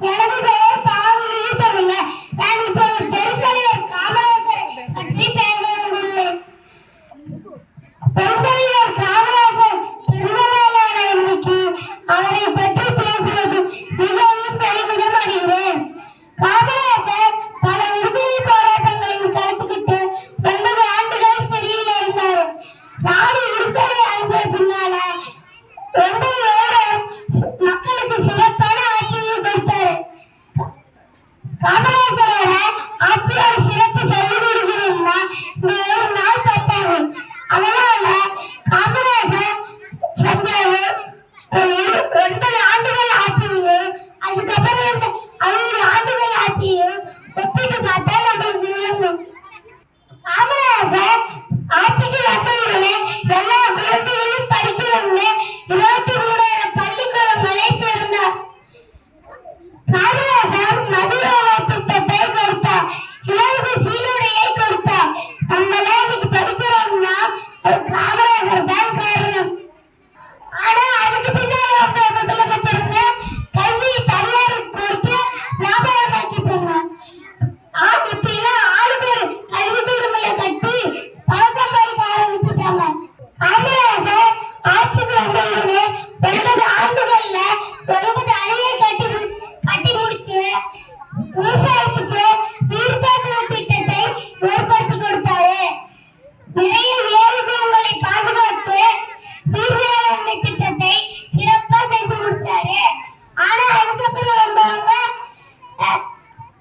எனது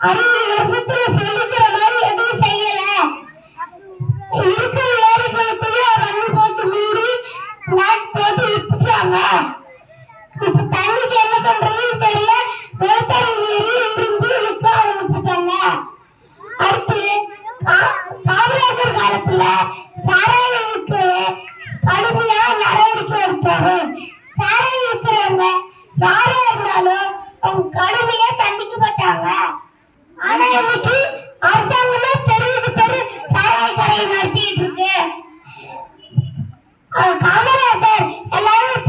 அறுபது வருஷத்துல சொல்லிக்கிற மாதிரி எதுவும் செய்யல. இருக்கிற ஏரிகளுக்குள்ள மண் போட்டு மூடி பிளாக் போட்டு விட்டுட்டாங்க இப்ப தண்ணிக்கு என்ன பண்றதுன்னு தெரியல. வேட்டரை இருந்து விற்க ஆரம்பிச்சுட்டாங்க. அடுத்து காமராஜர் காலத்துல சாராயத்துக்கு கடுமையா நடவடிக்கை எடுத்தாரு. சாராயம் இருக்கிறவங்க யாரா இருந்தாலும் அவங்க கடுமையா தண்டிக்கப்பட்டாங்க. ஆனா இன்னைக்கு அரசாங்கமே பெரியது பெரிய சாராய கடையை நடத்திட்டு இருக்கு காமராஜர் எல்லாரும்